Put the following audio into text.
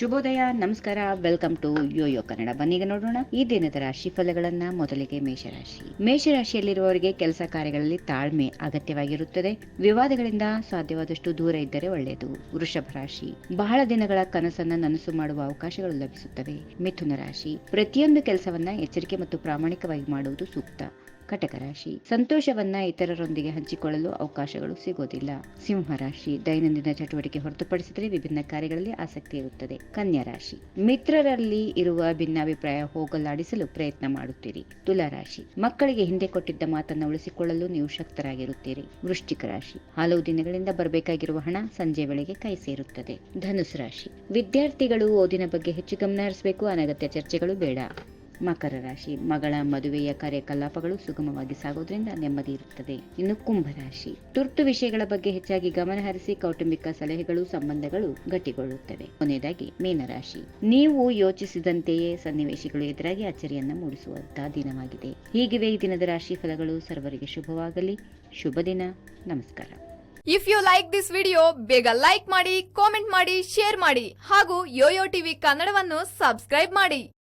ಶುಭೋದಯ, ನಮಸ್ಕಾರ welcome to YoYo Kannada. ಬನ್ನೀಗ ನೋಡೋಣ ಈ ದಿನದ ರಾಶಿ ಫಲಗಳನ್ನ ಮೊದಲಿಗೆ ಮೇಷರಾಶಿ. ಮೇಷರಾಶಿಯಲ್ಲಿರುವವರಿಗೆ ಕೆಲಸ ಕಾರ್ಯಗಳಲ್ಲಿ ತಾಳ್ಮೆ ಅಗತ್ಯವಾಗಿರುತ್ತದೆ. ವಿವಾದಗಳಿಂದ ಸಾಧ್ಯವಾದಷ್ಟು ದೂರ ಇದ್ದರೆ ಒಳ್ಳೆಯದು. ವೃಷಭ ರಾಶಿ. ಬಹಳ ದಿನಗಳ ಕನಸನ್ನ ನನಸು ಮಾಡುವ ಅವಕಾಶಗಳು ಲಭಿಸುತ್ತವೆ. ಮಿಥುನ ರಾಶಿ. ಪ್ರತಿಯೊಂದು ಕೆಲಸವನ್ನ ಎಚ್ಚರಿಕೆ ಮತ್ತು ಪ್ರಾಮಾಣಿಕವಾಗಿ ಮಾಡುವುದು ಸೂಕ್ತ. ಕಟಕ ರಾಶಿ. ಸಂತೋಷವನ್ನ ಇತರರೊಂದಿಗೆ ಹಂಚಿಕೊಳ್ಳಲು ಅವಕಾಶಗಳು ಸಿಗೋದಿಲ್ಲ. ಸಿಂಹರಾಶಿ ದೈನಂದಿನ ಚಟುವಟಿಕೆ ಹೊರತುಪಡಿಸಿದರೆ ವಿಭಿನ್ನ ಕಾರ್ಯಗಳಲ್ಲಿ ಆಸಕ್ತಿ ಇರುತ್ತದೆ. ಕನ್ಯಾ ರಾಶಿ. ಮಿತ್ರರಲ್ಲಿ ಇರುವ ಭಿನ್ನಾಭಿಪ್ರಾಯ ಹೋಗಲಾಡಿಸಲು ಪ್ರಯತ್ನ ಮಾಡುತ್ತೀರಿ. ತುಲಾರಾಶಿ ಮಕ್ಕಳಿಗೆ ಹಿಂದೆ ಕೊಟ್ಟಿದ್ದ ಮಾತನ್ನ ಉಳಿಸಿಕೊಳ್ಳಲು ನೀವು ಶಕ್ತರಾಗಿರುತ್ತೀರಿ. ವೃಶ್ಚಿಕ ರಾಶಿ. ಹಲವು ದಿನಗಳಿಂದ ಬರಬೇಕಾಗಿರುವ ಹಣ ಸಂಜೆ ವೇಳೆಗೆ ಕೈ ಸೇರುತ್ತದೆ. ಧನುಸ್ ರಾಶಿ. ವಿದ್ಯಾರ್ಥಿಗಳು ಓದಿನ ಬಗ್ಗೆ ಹೆಚ್ಚು ಗಮನ ಹರಿಸಬೇಕು. ಅನಗತ್ಯ ಚರ್ಚೆಗಳು ಬೇಡ. ಮಕರ ರಾಶಿ. ಮಗಳ ಮದುವೆಯ ಕಾರ್ಯಕಲಾಪಗಳು ಸುಗಮವಾಗಿ ಸಾಗೋದ್ರಿಂದ ನೆಮ್ಮದಿ ಇರುತ್ತದೆ. ಇನ್ನು ಕುಂಭ ರಾಶಿ. ತುರ್ತು ವಿಷಯಗಳ ಬಗ್ಗೆ ಹೆಚ್ಚಾಗಿ ಗಮನ ಹರಿಸಿ ಕೌಟುಂಬಿಕ ಸಲಹೆಗಳು, ಸಂಬಂಧಗಳು ಗಟ್ಟಿಗೊಳ್ಳುತ್ತವೆ. ಕೊನೆಯದಾಗಿ ಮೀನರಾಶಿ ನೀವು ಯೋಚಿಸಿದಂತೆಯೇ ಸನ್ನಿವೇಶಗಳು ಎದುರಾಗಿ ಅಚ್ಚರಿಯನ್ನ ಮೂಡಿಸುವಂತಹ ದಿನವಾಗಿದೆ. ಹೀಗಿವೆ ಈ ದಿನದ ರಾಶಿ ಫಲಗಳು. ಸರ್ವರಿಗೆ ಶುಭವಾಗಲಿ. ಶುಭ ದಿನ. ನಮಸ್ಕಾರ. If you like this video ಬೇಗ ಲೈಕ್ ಮಾಡಿ ಕಾಮೆಂಟ್ ಮಾಡಿ ಶೇರ್ ಮಾಡಿ ಹಾಗೂ ಯೋಯೋ ಟಿವಿ ಕನ್ನಡವನ್ನು ಸಬ್ಸ್ಕ್ರೈಬ್ ಮಾಡಿ.